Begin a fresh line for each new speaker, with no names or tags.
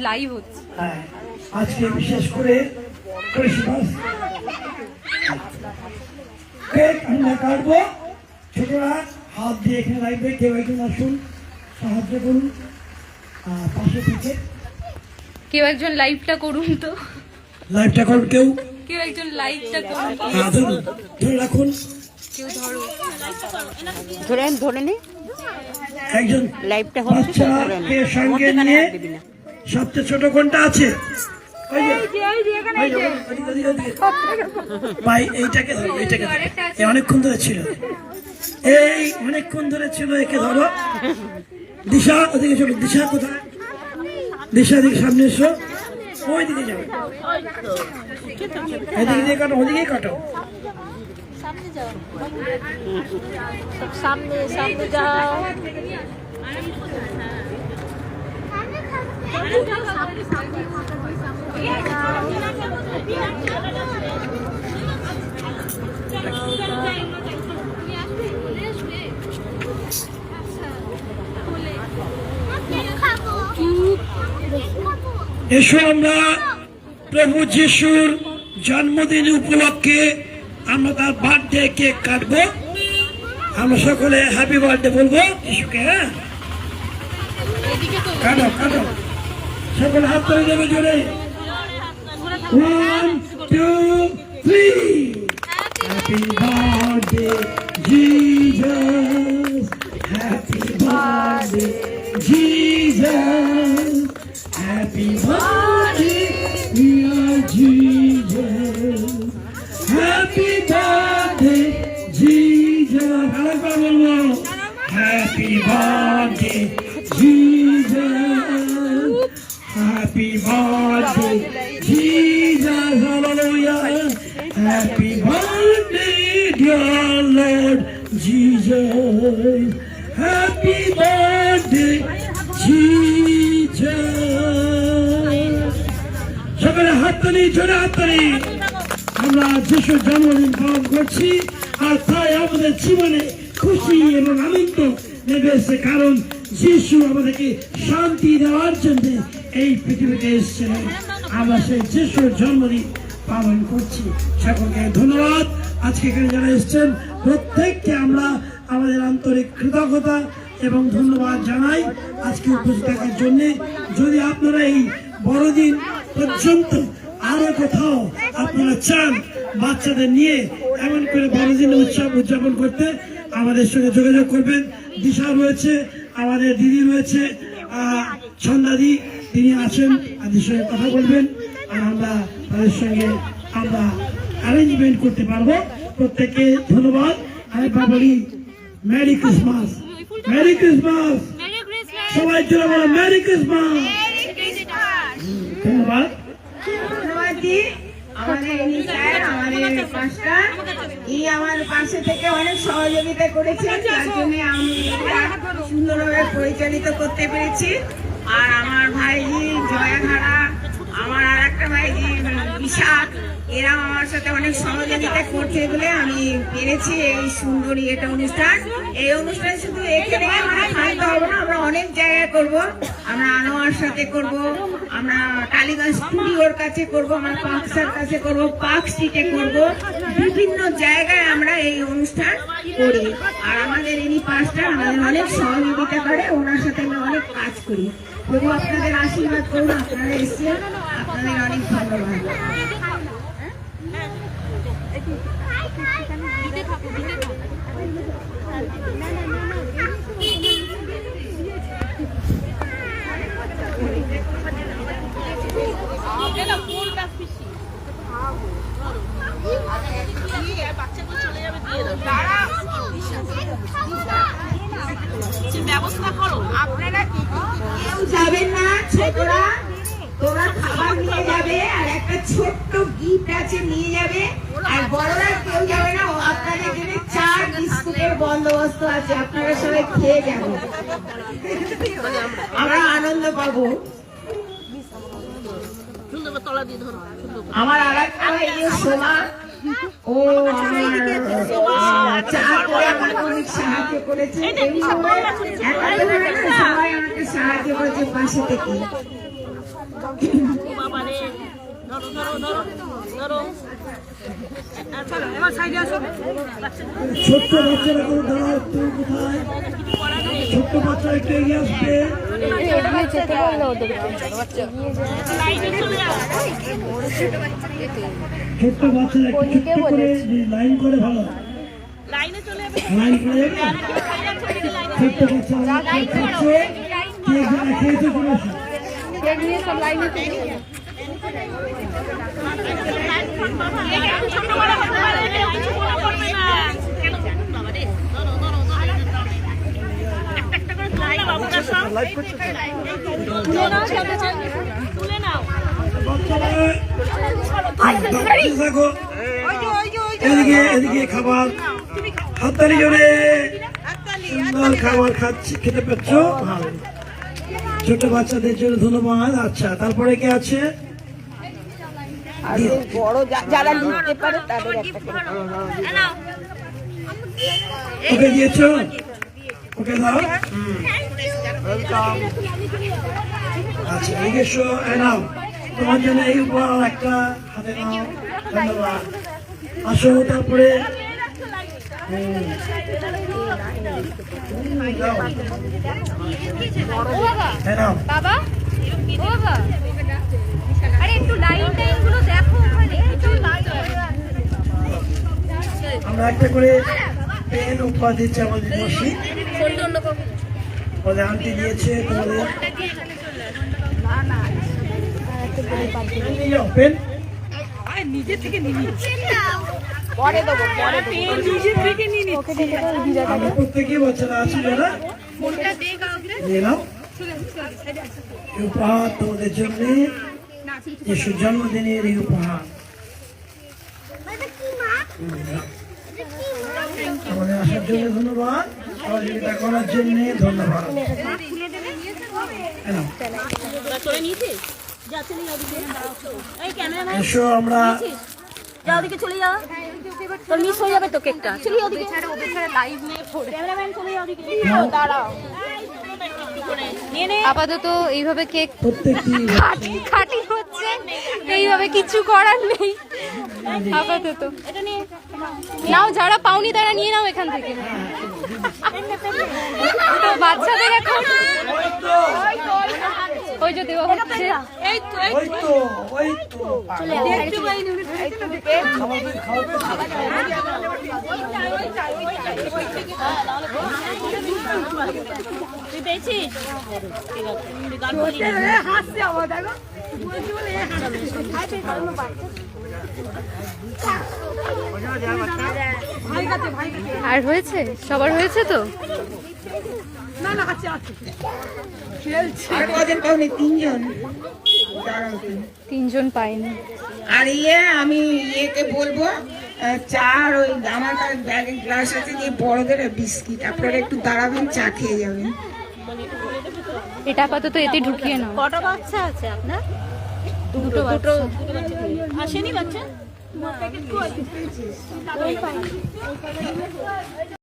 Live হচ্ছে
আজকে বিশেষ করে কাটবো ছোটরা হাত দিয়ে এখানে লাগবে কেউ একজন আসুন সাহায্য করুন পাশে থেকে
কেউ একজন লাইভটা করুন তো
লাইভটা করুন কেউ?
কেউ একজন
হ্যাঁ, ধরুন ধরে রাখুন।
কেউ ধরো।
ধরে ধরে নে।
একজন
লাইভটা হচ্ছে তো ধরে নে।
বাচ্চাকে সঙ্গে নিয়ে সবচেয়ে ছোট কোনটা আছে। ভাই এইটাকে ধরো এইটাকে এ অনেকক্ষণ ধরে ছিল। এই অনেকক্ষণ ধরে ছিল একে ধরো। দিশা ওদিকে চলো। দিশা কোথায়? দিশা দিকে সামনে এসো। ওই দিকে যাও এদিকে দিয়ে কাটো ওদিকেই কাটো।
সামনে সামনে যাও।
এসো আমরা প্রভু যিশুর জন্মদিন উপলক্ষে আমরা তার বার্থডে কেক কাটবো। আমরা সকলে হ্যাপি বার্থডে বলব। যিশুকে হ্যাঁ? কাটো কাটো। সকলে হাত ধরে দেবে জোরে। One two three happy birthday Jesus happy birthday Jesus happy birthday dear Jesus happy birthday Jesus আরেকবার বলবো happy birthday Jesus happy birthday Jesus hallelujah happy birthday dear Lord Jesus happy birthday Jesus সকলে হাততালি, জোরে হাততালি। আমরা যিশুর জন্মদিন পালন করছি, আর তাই আমাদের জীবনে খুশি এবং আনন্দ নেমে এসেছে কারণ যিশু আমাদেরকে শান্তি দেওয়ার জন্য এই পৃথিবীতে এসেছিলেন। আমরা সেই যিশুর জন্মদিন পালন করছি। সকলকে ধন্যবাদ। আজকে এখানে যারা এসেছেন, প্রত্যেককে আমরা আমাদের আন্তরিক কৃতজ্ঞতা এবং ধন্যবাদ জানাই আজকে উপস্থিত থাকার জন্য। যদি আপনারা এই বড়দিন পর্যন্ত আরও কোথাও আপনারা চান বাচ্চাদের নিয়ে এমন করে বড়দিন উৎসব উদযাপন করতে আমাদের সঙ্গে যোগাযোগ করবেন। দিশা রয়েছে আমাদের দিদি রয়েছে ছন্দাদি তিনি আছেন তাদের সঙ্গে কথা বলবেন আর আমরা তাদের সঙ্গে আমরা অ্যারেঞ্জমেন্ট করতে পারব। প্রত্যেককে ধন্যবাদ। আরেকবার বলি মেরি ক্রিসমাস মেরি ক্রিসমাস সবাই জন্য মেরি ক্রিসমাস ধন্যবাদ।
এই আমার পাশে থেকে অনেক সহযোগিতা করেছেন। তার জন্য আমি পরিচালিত করতে পেরেছি। আর আমার ভাইজি জয়াধারা, আমার আর একটা ভাইজি বিশাখ এরা আমার সাথে অনেক সহযোগিতা করছে বলে আমি পেরেছি এই সুন্দরী এটা অনুষ্ঠান। এই অনুষ্ঠান শুধু এখানে আমরা থাকতে হবে না আমরা অনেক জায়গায় করব, আমরা আনোয়ার সাথে করব আমরা টালিগঞ্জ স্টুডিওর কাছে করব, আমরা পাকসার কাছে করব, পার্ক স্ট্রিটে করব। বিভিন্ন জায়গায় আমরা এই অনুষ্ঠান করি। আর আমাদের ইনি পাঁচটা আমাদের অনেক সহযোগিতা করে, ওনার সাথে আমরা অনেক কাজ করি। প্রভু আপনাদের আশীর্বাদ করুন, আপনারা এসেছেন, আপনাদের অনেক ধন্যবাদ। কেউ যাবেন না ছোটরা? তোমরা খাবার নিয়ে যাবে আর একটা ছোট্ট গিফট আছে নিয়ে যাবে। আর বড়রা কেউ যাবে না আপনাদের জন্য চা বিস্কুটের বন্দোবস্ত আছে আপনারা সবাই খেয়ে যাবেন আমরা আনন্দ পাবো। আমার আর একটা ভাই যে সোমা। ও আমার চা করে আমাকে অনেক সাহায্য করেছে। এইভাবে একাধারে না সবাই আমাকে সাহায্য করেছে পাশে থেকে।
ছোট্ট বাচ্চারা কোথায় ছোট্ট বাচ্চা একটু এগিয়ে আসবে?
এগিয়ে যেতে বলল ওদের
ছোট্ট বাচ্চারা একটু করে লাইন করে ভালো
এগিয়ে সব লাইনে
বাচ্চারা দেখো এদিকে এদিকে খাবার হাততালি জোরে সুন্দর খাবার খাচ্ছি খেতে পাচ্ছ ছোট বাচ্চাদের জন্য ধন্যবাদ আচ্ছা তারপরে কে আছে
বড় যারা লিখতে পারে তাদের একটা
ওকে দিয়েছ ওকে দাও আচ্ছা তোমার জন্য এই উপহার একটা হাতে নাও। ধন্যবাদ। আসো তারপরে
বাবা আরে একটু লাইনগুলো দেখো ওখানে।
আমরা একটা করে পেন উপহার দিচ্ছি আমাদের বসি ওদের আন্টি দিয়েছে তোমাদের। নিয়ে
পরে দেবো পরে দেবো।
যারা। নিয়ে নাও। এই উপহার তোমাদের জন্য। যিশুর জন্মদিনের এই উপহার আমাদের আসার জন্য ধন্যবাদ। সহযোগিতা করার জন্য ধন্যবাদ এসো আমরা
ওদিকে চলে যা তোর মিস হয়ে যাবে তো কেকটা চলে যা ওদিকে লাইভ নিয়ে ক্যামেরাম্যান চলে যা ওদিকে দাঁড়াও আপাতত এইভাবে কেক খাটি খাটি হচ্ছে এইভাবে কিছু করার নেই আপাতত। নাও যারা পাওনি তারা নিয়ে নাও এখান থেকে। বাচ্চাদের এখন ওই যে হচ্ছে। আর হয়েছে? সবার হয়েছে তো?
আর কজন পাওনি?
তিনজন। পাইনি
আর ইয়ে আমি ইয়েকে বলব আহ, চা আর ওই আমার কাছে ব্যাগের গ্লাস আছে দিয়ে বড়দের বিস্কিট। আপনারা একটু দাঁড়াবেন চা খেয়ে যাবেন।
এটা আপাতত এতে ঢুকিয়ে নাও।
কটা বাচ্চা আছে আপনার?
দুটো বাচ্চা।
আসেনি বাচ্চা?